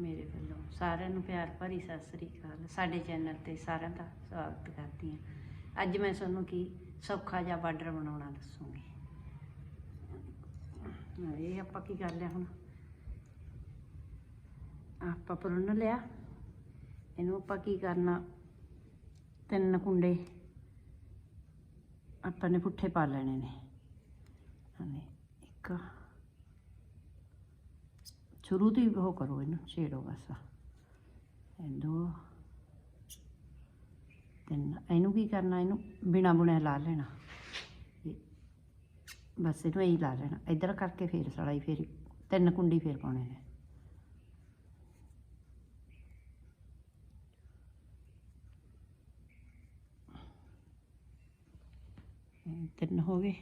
ਮੇਰੇ ਵੱਲੋਂ। ਸਾਰਿਆਂ ਨੂੰ ਪਿਆਰ ਭਰੀ ਸਤਿ ਸ੍ਰੀ ਅਕਾਲ। ਸਾਡੇ ਚੈਨਲ ਤੇ ਸਾਰਿਆਂ ਦਾ ਸਵਾਗਤ ਕਰਦੀ ਹਾਂ। ਅੱਜ ਮੈਂ ਤੁਹਾਨੂੰ ਕੀ ਸੌਖਾ ਜਿਹਾ ਬਾਰਡਰ ਬਣਾਉਣਾ ਦੱਸੂਗੀ। ਇਹ ਆਪਾਂ ਕੀ ਕਰ ਲਿਆ ਹੁਣ? ਆਪਾਂ ਪੁਰਨ ਲਿਆ। ਇਹਨੂੰ ਆਪਾਂ ਕੀ ਕਰਨਾ? ਤਿੰਨ ਕੁੰਡੇ ਆਪਾਂ ਨੇ ਪੁੱਠੇ ਪਾ ਲੈਣੇ ਨੇ। ਹਾਂਜੀ ਇੱਕ ਸ਼ੁਰੂ ਤੋਂ ਹੀ ਉਹ ਕਰੋ ਇਹਨੂੰ, ਛੇੜੋ ਬਸ। ਇਹ ਤਿੰਨ, ਇਹਨੂੰ ਕੀ ਕਰਨਾ, ਇਹਨੂੰ ਬਿਨਾ ਬੁਣਿਆ ਲਾ ਲੈਣਾ। ਬਸ ਇਹਨੂੰ ਇਹੀ ਲਾ ਲੈਣਾ। ਇੱਧਰ ਕਰਕੇ ਫੇਰ ਸੜਾਈ ਫੇਰ ਤਿੰਨ ਕੁੰਡੀ ਫੇਰ ਪਾਉਣੇ ਨੇ। ਤਿੰਨ ਹੋ ਗਏ।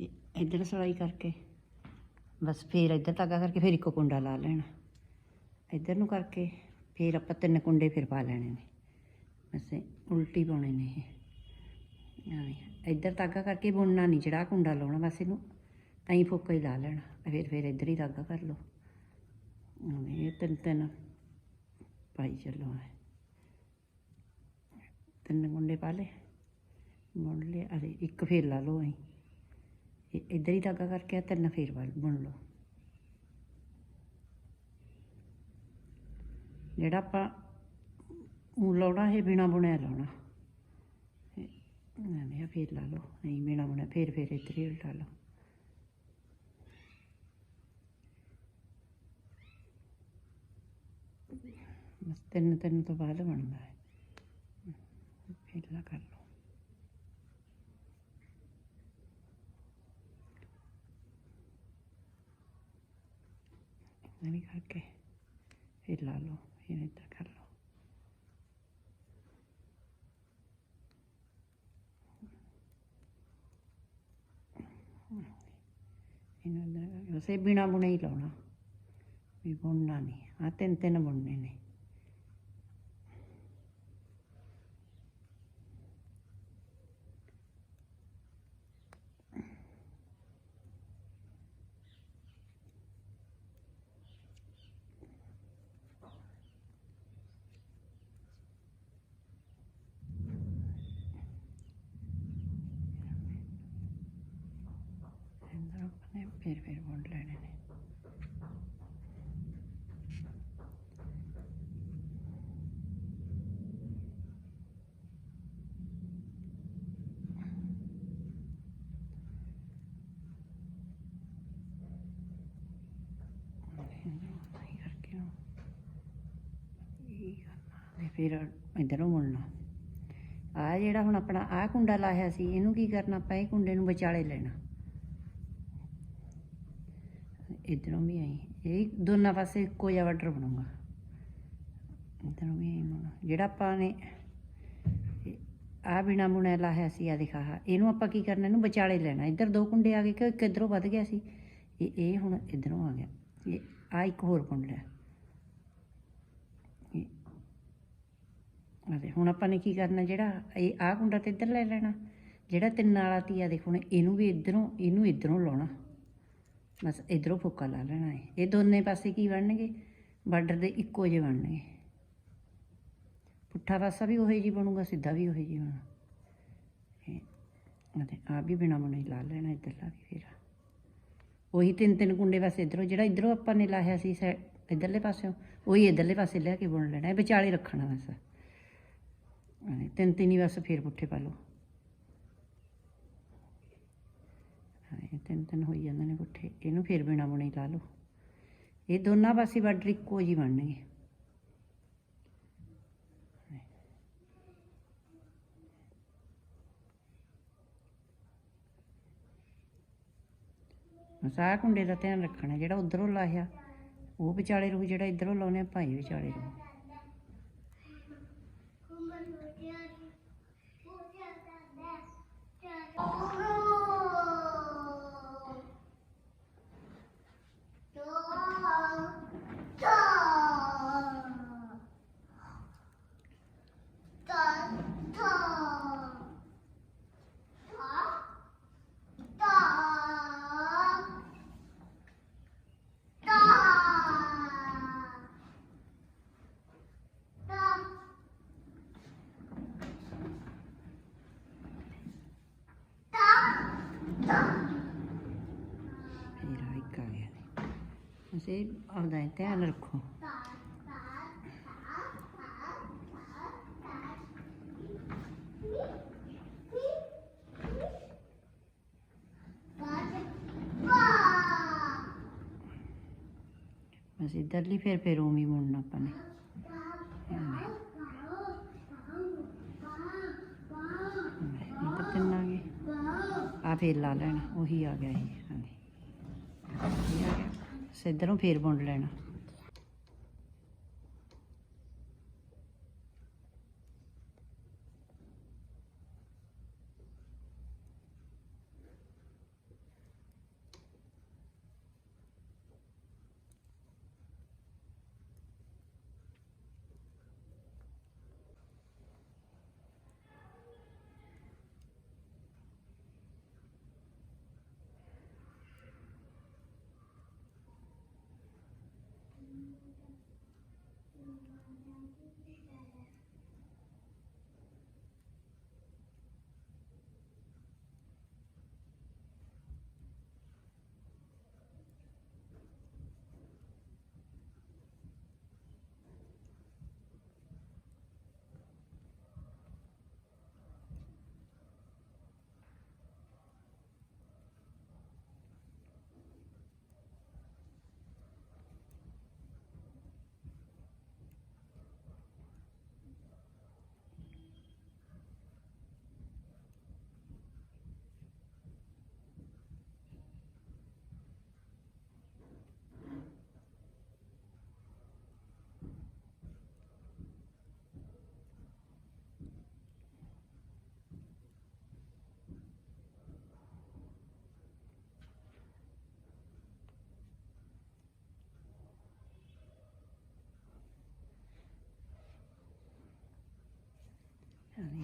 ਇਹ ਇੱਧਰ ਸਲਾਈ ਕਰਕੇ ਬਸ ਫੇਰ ਇੱਧਰ ਧਾਗਾ ਕਰਕੇ ਫੇਰ ਇੱਕੋ ਕੁੰਡਾ ਲਾ ਲੈਣਾ। ਇੱਧਰ ਨੂੰ ਕਰਕੇ ਫੇਰ ਆਪਾਂ ਤਿੰਨ ਕੁੰਡੇ ਫਿਰ ਪਾ ਲੈਣੇ ਨੇ। ਬਸ ਇਹ ਉਲਟੀ ਪਾਉਣੇ ਨੇ ਇਹ। ਐਵੇਂ। ਇੱਧਰ ਧਾਗਾ ਕਰਕੇ ਬੁਣਨਾ ਨਹੀਂ, ਜਿਹੜਾ ਕੁੰਡਾ ਲਾਉਣਾ ਬਸ ਇਹਨੂੰ ਤਾਂ ਹੀ ਫੋਕਾ ਹੀ ਲਾ ਲੈਣਾ। ਫਿਰ ਫਿਰ ਇੱਧਰ ਹੀ ਧਾਗਾ ਕਰ ਲਓ। ਐਵੇਂ ਇਹ ਤਿੰਨ ਤਿੰਨ ਪਾਈ ਚੱਲੋ ਐ। ਤਿੰਨ ਕੁੰਡੇ ਪਾ ਲਏ। ਬੁਣ ਲਿਆ ਅਰੇ ਇੱਕ ਫੇਰ ਲਾ ਲਓ ਐਂ। ਇੱਧਰ ਹੀ ਧਾਗਾ ਕਰਕੇ ਤਿੰਨ ਫੇਰ ਵੱਲ ਬੁਣ ਲਓ। ਜਿਹੜਾ ਆਪਾਂ ਉਹ ਲਾਉਣਾ, ਇਹ ਬਿਨਾ ਬੁਣਿਆ ਲਾਉਣਾ। ਐਵੇਂ ਆ, ਫੇਰ ਲਾ ਲਓ। ਨਹੀਂ, ਬਿਨਾ ਬੁਣਿਆ, ਫੇਰ ਫੇਰ ਇੱਧਰ ਹੀ ਉਲਟਾ ਲਓ। ਬਸ ਤਿੰਨ ਤਿੰਨ ਤੋਂ ਬਾਅਦ ਬਣਦਾ ਹੈ। ਫੇਰ ਲਾ ਕਰ ਲਓ। ਐਵੇਂ ਕਰਕੇ ਫਿਰ ਲਾ ਲਓ ਫਿਰ ਏਦਾਂ ਕਰ ਲਓ ਇਹਨੂੰ ਏਦਾਂ ਕਰਕੇ ਬਸ ਇਹ ਬਿਨਾ ਬੁਣੇ ਹੀ ਲਾਉਣਾ ਵੀ ਬੁਣਨਾ ਨਹੀਂ ਆ ਤਿੰਨ ਤਿੰਨ ਬੁਣਨੇ ਨੇ ਅੰਦਰ ਆਪਣੇ ਫਿਰ ਫਿਰ ਬੁਣ ਲੈਣੇ ਨੇ ਨਹੀਂ ਇਹ ਕਰਨਾ ਤੇ ਫਿਰ ਇਧਰੋਂ ਮੁੜਨਾ। ਆ ਜਿਹੜਾ ਹੁਣ ਆਪਣਾ ਆ ਕੁੰਡਾ ਲਾਇਆ ਸੀ, ਇਹਨੂੰ ਕੀ ਕਰਨਾ ਆਪਾਂ? ਇਹ ਕੁੰਡੇ ਨੂੰ ਵਿਚਾਲੇ ਲੈਣਾ। ਇਧਰੋਂ ਵੀ ਆਈ। ਇਹ ਦੋਨਾਂ ਪਾਸੇ ਇੱਕੋ ਜਿਹਾ ਬਾਰਡਰ ਬਣੂਗਾ। ਇਧਰੋਂ ਵੀ ਆਈ ਬਣਾਉਣਾ ਜਿਹੜਾ ਆਪਾਂ ਨੇ ਆ ਬਿਨਾ ਬੁਣਿਆ ਲਾਇਆ ਸੀ ਆ ਦਿਖਾ ਇਹਨੂੰ ਆਪਾਂ ਕੀ ਕਰਨਾ? ਇਹਨੂੰ ਵਿਚਾਲੇ ਲੈਣਾ। ਇੱਧਰ ਦੋ ਕੁੰਡੇ ਆ ਗਏ ਕਿ ਇੱਕ ਇੱਧਰੋਂ ਵੱਧ ਗਿਆ ਸੀ। ਇਹ ਇਹ ਹੁਣ ਇਧਰੋਂ ਆ ਗਿਆ। ਇਹ ਆ ਇੱਕ ਹੋਰ ਕੁੰਡ ਲਿਆ ਇਹ ਅਤੇ ਹੁਣ ਆਪਾਂ ਨੇ ਕੀ ਕਰਨਾ, ਜਿਹੜਾ ਇਹ ਆਹ ਕੁੰਡਾ ਤੇ ਇੱਧਰ ਲੈ ਲੈਣਾ, ਜਿਹੜਾ ਤਿੰਨ ਵਾਲਾ ਤੀਆ ਦੇਖੋ, ਹੁਣ ਇਹਨੂੰ ਵੀ ਇੱਧਰੋਂ, ਇਹਨੂੰ ਇੱਧਰੋਂ ਲਾਉਣਾ। ਬਸ ਇੱਧਰੋਂ ਫੋਕਾ ਲਾ ਲੈਣਾ ਹੈ ਇਹ ਦੋਨੇ ਪਾਸੇ ਕੀ ਬਣਨਗੇ? ਬਾਰਡਰ ਦੇ ਇੱਕੋ ਜਿਹੇ ਬਣਨਗੇ। ਪੁੱਠਾ ਪਾਸਾ ਵੀ ਉਹੀ ਜੀ ਬਣੂਗਾ, ਸਿੱਧਾ ਵੀ ਉਹੀ ਜੀ ਬਣੂ। ਇਹ ਅਤੇ ਆ ਵੀ ਬਿਨਾ ਬੁਣੇ ਲਾ ਲੈਣਾ ਇੱਧਰ ਲਾ ਕੇ ਫਿਰ। ਉਹੀ ਤਿੰਨ ਤਿੰਨ ਕੁੰਡੇ ਬਸ ਇੱਧਰੋਂ, ਜਿਹੜਾ ਇੱਧਰੋਂ ਆਪਾਂ ਨੇ ਲਾਇਆ ਸੀ, ਸੈ, ਇੱਧਰਲੇ ਪਾਸਿਓਂ, ਉਹੀ ਇੱਧਰਲੇ ਪਾਸੇ ਲੈ ਕੇ ਬੁਣ ਲੈਣਾ, ਇਹ ਵਿਚਾਲੇ ਰੱਖਣਾ ਬਸ। ਐਵੇਂ ਤਿੰਨ ਤਿੰਨ ਹੀ ਬਸ ਫੇਰ ਪੁੱਠੇ ਪਾ ਲਓ। ਹਾਂ ਤਿੰਨ ਤਿੰਨ ਹੋਈ ਜਾਂਦੇ ਨੇ ਪੁੱਠੇ। ਇਹਨੂੰ ਫੇਰ ਬਿਨਾ ਬੁਣੇ ਲਾ ਲਓ। ਇਹ ਦੋਨਾਂ ਪਾਸੇ ਬਾਰਡਰ ਇੱਕੋ ਜਿਹੀ ਬਣਨਗੇ ਬਸ ਕੁੰਡੇ ਦਾ ਧਿਆਨ ਰੱਖਣਾ, ਜਿਹੜਾ ਉਧਰੋਂ ਲਾਇਆ, ਉਹ ਵਿਚਾਲੇ ਰਹੂ, ਜਿਹੜਾ ਇਧਰੋਂ ਲਾਉਨੇ ਭਾਈ ਵਿਚਾਲੇ ਰਹੂ। Thank you. ਇਹ ਆਪਦਾ ਧਿਆਨ ਰੱਖੋ। ਬਸ ਇੱਧਰਲੀ ਫਿਰ ਫਿਰ ਉਵੇਂ ਹੀ ਮੁੜਨਾ ਆਪਾਂ ਨੇ। ਇੱਧਰ ਤਿੰਨ ਆ ਗਏ? ਆ ਫੇਰ ਲਾ ਲੈਣਾ, ਉਹੀ ਆ ਗਿਆ ਇਹ। ਆ ਗਿਆ ਸਿੱਧਰੋਂ ਫੇਰ ਬੁਣ ਲੈਣਾ।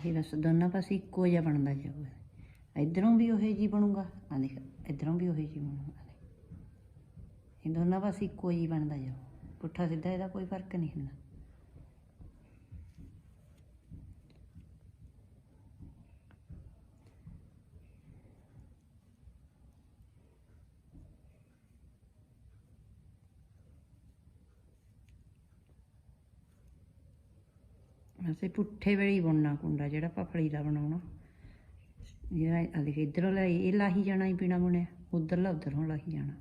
ਇਹ ਬਸ ਦੋਨਾਂ ਪਾਸੇ ਇੱਕੋ ਜਿਹਾ ਬਣਦਾ ਜਾਊਗਾ ਇਧਰੋਂ ਵੀ ਉਹੇ ਜੀ ਬਣੂਗਾ ਆ ਦੇਖ, ਇਧਰੋਂ ਵੀ ਉਹੇ ਜੀ ਬਣੂਗਾ ਇਹ ਦੋਨਾਂ ਪਾਸੇ ਇੱਕੋ ਜੀ ਬਣਦਾ ਜਾਊ ਪੁੱਠਾ ਸਿੱਧਾ ਇਹਦਾ ਕੋਈ ਫ਼ਰਕ ਨਹੀਂ ਹੁੰਦਾ। ਅਸੀਂ ਪੁੱਠੇ ਵੇਲੇ ਹੀ ਬੁਣਨਾ ਕੁੰਡਾ, ਜਿਹੜਾ ਆਪਾਂ ਦਾ ਬਣਾਉਣਾ। ਇਹ ਆ ਦੇਖ, ਇਧਰੋਂ ਲਾਈ ਇਹ ਲਾਹੀ ਜਾਣਾ ਹੀ ਪੀਣਾ ਬੁਣਿਆ, ਉਧਰਲਾ ਉਧਰੋਂ ਲਾਹੀ ਜਾਣਾ।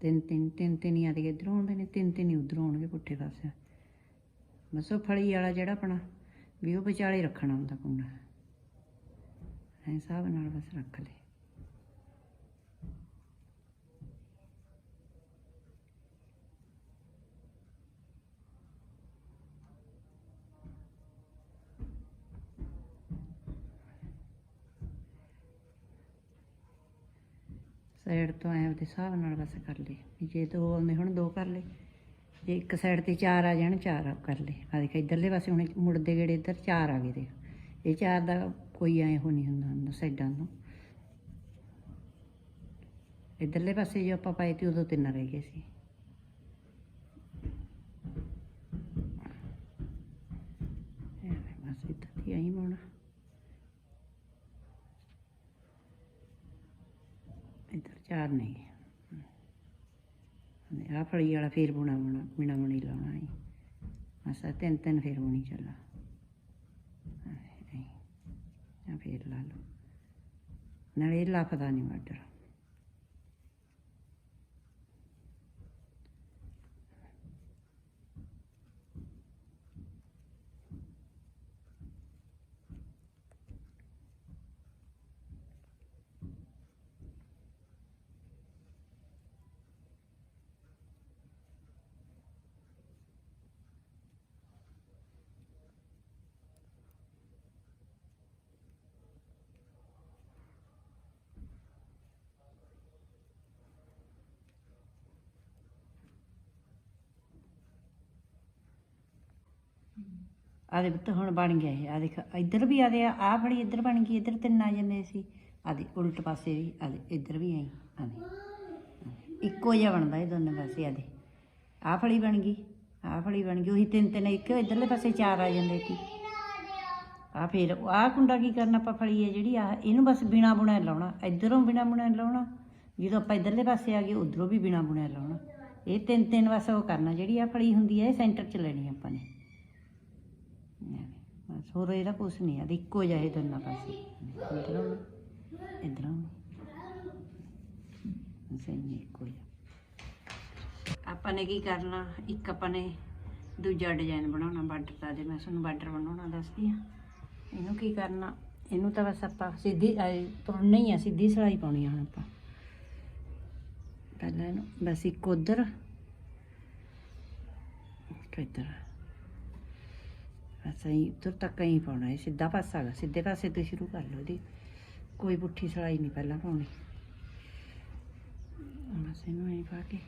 ਤਿੰਨ ਤਿੰਨ ਤਿੰਨ ਤਿੰਨ ਹੀ ਆ ਦੇ ਇਧਰੋਂ ਆਉਂਦੇ ਨੇ, ਤਿੰਨ ਤਿੰਨ ਹੀ ਉਧਰੋਂ ਆਉਣਗੇ ਪੁੱਠੇ ਪਾਸੇ। ਬਸ ਉਹ ਫਲੀ ਵਾਲਾ ਜਿਹੜਾ ਆਪਣਾ, ਵੀ ਉਹ ਵਿਚਾਲੇ ਰੱਖਣਾ ਹੁੰਦਾ ਕੁੰਡਾ। ਐ ਹਿਸਾਬ ਨਾਲ ਬਸ ਰੱਖ ਲੈ ਸਾਈਡ ਤੋਂ ਐਂ ਉਹਦੇ ਹਿਸਾਬ ਨਾਲ ਬਸ ਕਰ ਲਏ। ਵੀ ਜੇ ਦੋ ਆਉਂਦੇ ਹੁਣ ਦੋ ਕਰ ਲਏ, ਜੇ ਇੱਕ ਸਾਈਡ ਤੇ ਚਾਰ ਆ ਜਾਣ, ਚਾਰ ਕਰ ਲਏ। ਆ ਦੇਖ ਇਧਰਲੇ ਪਾਸੇ ਹੁਣ ਮੁੜਦੇ ਗੇੜੇ ਇੱਧਰ ਚਾਰ ਆ ਗਏ ਦੇ ਇਹ ਚਾਰ ਦਾ ਕੋਈ ਐਂ ਹੋ ਨਹੀਂ ਹੁੰਦਾ ਹੁੰਦਾ ਸਾਈਡਾਂ ਤੋਂ। ਇਧਰਲੇ ਪਾਸੇ ਜੇ ਆਪਾਂ ਪਾਏ ਤੇ ਉਦੋਂ ਤਿੰਨ ਰਹਿ ਗਏ ਸੀ। ਬਸ ਇੱਦਾਂ ਹੀ ਆਈ ਪਾਉਣਾ ਇੱਧਰ ਚਾਰ ਨਹੀਂ ਆ ਫੜੀ ਵਾਲਾ ਫੇਰ ਬੁਣਾ ਬੁਣਾ, ਬਿਨਾ ਬੁਣੀ ਲਾਉਣਾ ਹੈ ਅਸਾ ਤਿੰਨ ਤਿੰਨ ਫੇਰ ਬੁਣੀ ਚੱਲਾ। ਆ ਫੇਰ ਲਾ ਲਓ। ਨਾਲੇ ਇਹ ਨਹੀਂ ਮਟਰ ਆਦੇ ਪੁੱਤ, ਹੁਣ ਬਣ ਗਿਆ ਇਹ ਆ ਦੇਖ, ਇੱਧਰ ਵੀ ਆਦੇ ਆ, ਆਹ ਫੜੀ ਇੱਧਰ ਬਣ ਗਈ, ਇੱਧਰ ਤਿੰਨ ਆ ਜਾਂਦੇ ਸੀ। ਆਦੇ ਉਲਟ ਪਾਸੇ ਵੀ ਆਦੇ ਇੱਧਰ ਵੀ ਆਈ ਆਦੇ ਇੱਕੋ ਜਿਹਾ ਬਣਦਾ ਇਹ ਦੋਨੇ ਪਾਸੇ ਆਦੇ ਆਹ ਫਲੀ ਬਣ ਗਈ, ਆਹ ਫਲੀ ਬਣ ਗਈ, ਉਹੀ ਤਿੰਨ ਤਿੰਨ, ਇੱਕ ਇੱਧਰਲੇ ਪਾਸੇ ਚਾਰ ਆ ਜਾਂਦੇ ਸੀ। ਆ ਫਿਰ, ਆਹ ਕੁੰਡਾ ਕੀ ਕਰਨਾ ਆਪਾਂ ਫਲੀ ਹੈ ਜਿਹੜੀ ਆ ਇਹਨੂੰ ਬਸ ਬਿਨਾ ਬੁਣਿਆ ਲਾਉਣਾ, ਇੱਧਰੋਂ ਬਿਨਾ ਬੁਣਿਆ ਲਾਉਣਾ, ਜਦੋਂ ਆਪਾਂ ਇੱਧਰਲੇ ਪਾਸੇ ਆ ਗਏ, ਉਧਰੋਂ ਵੀ ਬਿਨਾ ਬੁਣਿਆ ਲਾਉਣਾ। ਇਹ ਤਿੰਨ ਤਿੰਨ ਬਸ ਉਹ ਕਰਨਾ, ਜਿਹੜੀ ਆ ਫਲੀ ਹੁੰਦੀ ਹੈ ਇਹ ਸੈਂਟਰ 'ਚ ਲੈਣੀ ਆਪਾਂ ਨੇ। ਐਵੇਂ। ਬਸ ਹੋਰ ਇਹਦਾ ਕੁਛ ਨਹੀਂ ਆ, ਇੱਕੋ ਜਿਹਾ ਇਹ ਦੋਨਾਂ ਪਾਸੇ। ਇਧਰੋਂ ਇਧਰੋਂ ਸਹੀ ਇੱਕੋ ਜਿਹਾ ਆਪਾਂ ਨੇ ਕੀ ਕਰਨਾ? ਇੱਕ ਆਪਾਂ ਨੇ ਦੂਜਾ ਡਿਜ਼ਾਈਨ ਬਣਾਉਣਾ, ਬਾਰਡਰ ਦਾ ਦੇ ਮੈਂ ਤੁਹਾਨੂੰ ਬਾਰਡਰ ਬਣਾਉਣਾ ਦੱਸਦੀ ਆ ਇਹਨੂੰ ਕੀ ਕਰਨਾ? ਇਹਨੂੰ ਤਾਂ ਬਸ ਆਪਾਂ ਸਿੱਧੀ ਤੁਰਨਾ ਹੀ ਆ, ਸਿੱਧੀ ਸਿਲਾਈ ਪਾਉਣੀ ਆ ਹੁਣ ਆਪਾਂ। ਪਹਿਲਾਂ ਇਹਨੂੰ ਬਸ ਇੱਕ ਉਧਰ, ਇੱਕ ਇੱਧਰ। ਬਸ ਹੀ ਤੁਰ ਤੱਕ ਹੀ ਪਾਉਣਾ ਹੈ ਸਿੱਧਾ ਪਾਸਾ ਹੈਗਾ, ਸਿੱਧੇ ਪਾਸੇ ਤੋਂ ਸ਼ੁਰੂ ਕਰ ਲਓ ਇਹਦੀ। ਕੋਈ ਪੁੱਠੀ ਸਲਾਈ ਨਹੀਂ ਪਹਿਲਾਂ ਪਾਉਣੀ। ਬਸ ਇਹਨੂੰ ਐਂ ਪਾ ਕੇ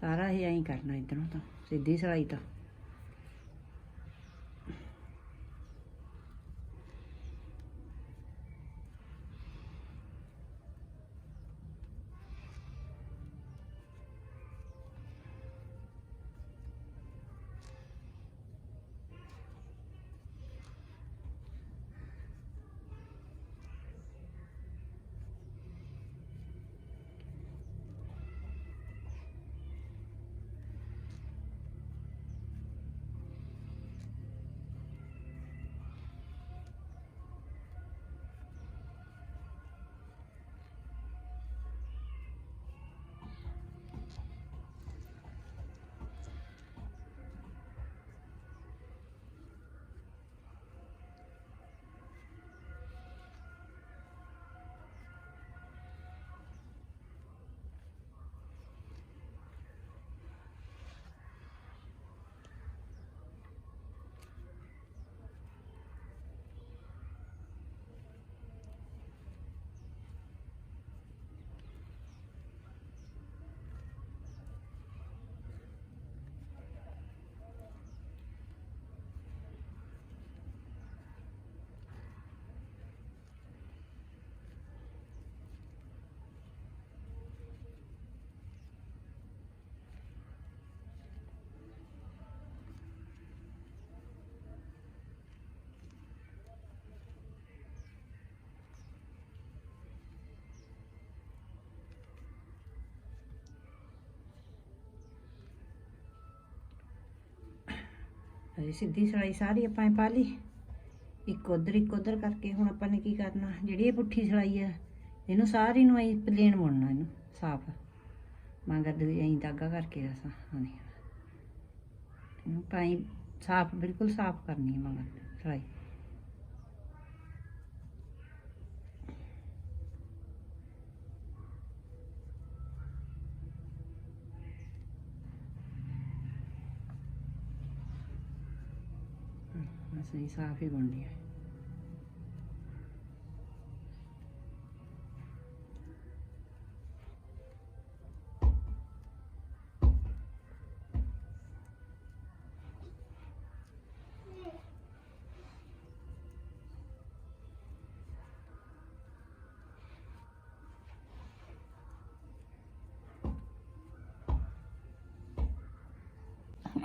ਸਾਰਾ ਹੀ ਐਂ ਕਰਨਾ ਇਧਰੋਂ ਤਾਂ, ਸਿੱਧੀ ਸਲਾਈ ਤਾਂ। ਅਜੇ ਸਿੱਧੀ ਸਲਾਈ ਸਾਰੀ ਆਪਾਂ ਪਾ ਲਈ। ਇੱਕ ਉਧਰ ਇੱਕ ਉਧਰ ਕਰਕੇ ਹੁਣ ਆਪਾਂ ਨੇ ਕੀ ਕਰਨਾ, ਜਿਹੜੀ ਇਹ ਪੁੱਠੀ ਸਲਾਈ ਆ, ਇਹਨੂੰ ਸਾਰੀ ਨੂੰ ਐਂ ਪਲੇਨ ਬੁਣਨਾ ਇਹਨੂੰ, ਸਾਫ਼। ਮਗਰ ਦੇ ਐਂ ਦਾਗਾ ਕਰਕੇ ਰਸਾ ਹਾਂਜੀ ਇਹਨੂੰ ਪਾਈ ਸਾਫ਼, ਬਿਲਕੁਲ ਸਾਫ਼ ਕਰਨੀ ਹੈ ਮਗਰ ਸਲਾਈ। ਬਸ ਇਹ ਸਾਫ਼ ਹੀ ਬਣਨੀ ਹੈ।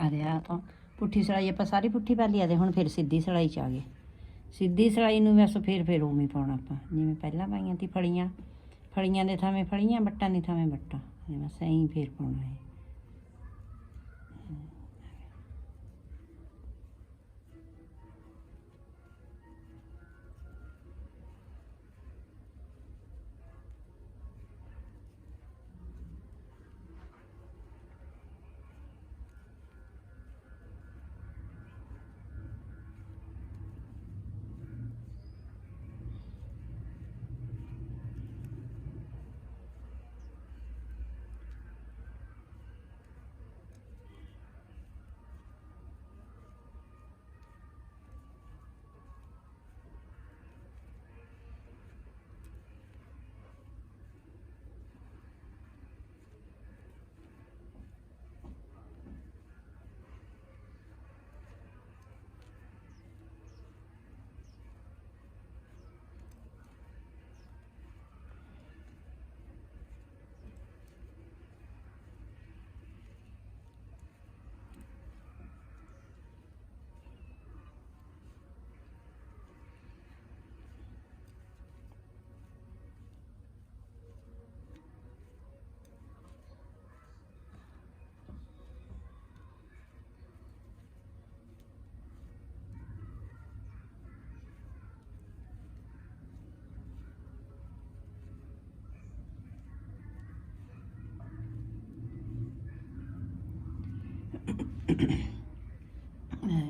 ਅਰੇ ਆ ਪੁੱਠੀ ਸਲਾਈ ਆਪਾਂ ਸਾਰੀ ਪੁੱਠੀ ਪਾ ਲਿਆ ਆ ਤੇ ਹੁਣ ਫਿਰ ਸਿੱਧੀ ਸਲਾਈ ਚ ਆ ਗਏ। ਸਿੱਧੀ ਸਲਾਈ ਨੂੰ ਬਸ ਫਿਰ ਫਿਰ ਉਵੇਂ ਪਾਉਣਾ ਆਪਾਂ। ਜਿਵੇਂ ਪਹਿਲਾਂ ਪਾਈਆਂ ਤੀ ਫੜੀਆਂ ਫੜੀਆਂ ਦੇ ਥਾਵੇਂ ਫੜੀਆਂ ਬੱਟਾਂ ਦੀ ਥਾਵੇਂ ਬੱਟਾਂ ਬਸ ਐਂ ਹੀ ਫਿਰ ਪਾਉਣਾ ਹੈ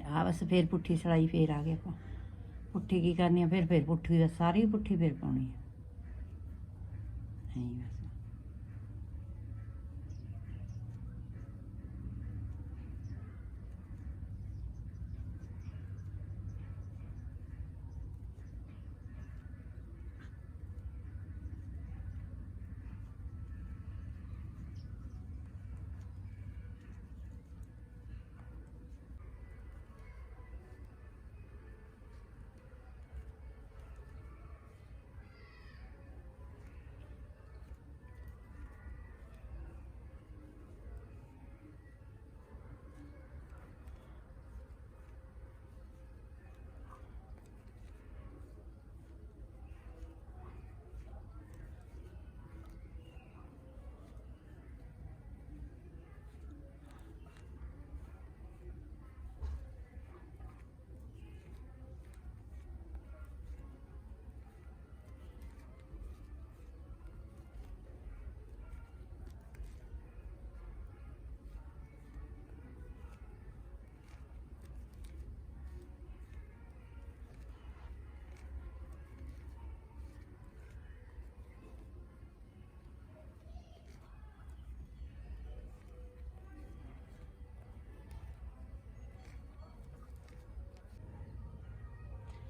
ਆ ਬਸ ਫੇਰ ਪੁੱਠੀ ਸਲਾਈ ਫੇਰ ਆ ਗਿਆ ਆਪਾਂ। ਪੁੱਠੀ ਕੀ ਕਰਨੀ ਆ, ਫਿਰ ਫੇਰ ਪੁੱਠੀ ਦਾ ਸਾਰੀ ਪੁੱਠੀ ਫੇਰ ਪਾਉਣੀ ਆ।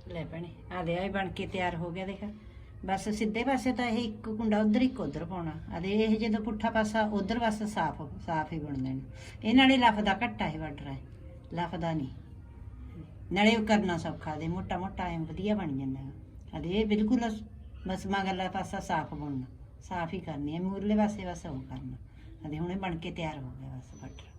ਲੈ ਭੈਣੇ, ਆ ਦੇ ਆਈ ਬਣ ਕੇ ਤਿਆਰ ਹੋ ਗਿਆ ਦੇਖ। ਬਸ ਸਿੱਧੇ ਪਾਸੇ ਤਾਂ ਇਹ ਇੱਕ ਕੁੰਡਾ ਉਧਰ, ਇੱਕ ਉਧਰ ਪਾਉਣਾ। ਆ ਇਹ ਜਦੋਂ ਪੁੱਠਾ ਪਾਸਾ, ਉਧਰ ਬਸ ਸਾਫ਼ ਸਾਫ਼ ਹੀ ਬਣਦੇ ਨੇ। ਇਹ ਨਾਲੇ ਲਫਦਾ ਘੱਟਾ ਹੈ ਬਾਰਡਰ ਹੈ। ਲਫਦਾ ਨਹੀਂ। ਨਾਲੇ ਉਹ ਕਰਨਾ ਸੌਖਾ ਦੇ, ਮੋਟਾ ਮੋਟਾ ਐ ਵਧੀਆ ਬਣ ਜਾਂਦਾ ਅਦੇ ਇਹ ਬਿਲਕੁਲ ਬਸ ਮਗਰਲਾ ਪਾਸਾ ਸਾਫ਼ ਬਣਨਾ। ਸਾਫ਼ ਹੀ ਕਰਨੀ ਹੈ, ਮੂਰਲੇ ਪਾਸੇ ਬਸ ਉਹ ਕਰਨਾ। ਅਦੇ ਦੇ, ਹੁਣੇ ਬਣ ਕੇ ਤਿਆਰ ਹੋ ਗਿਆ ਬਸ ਬੱਟ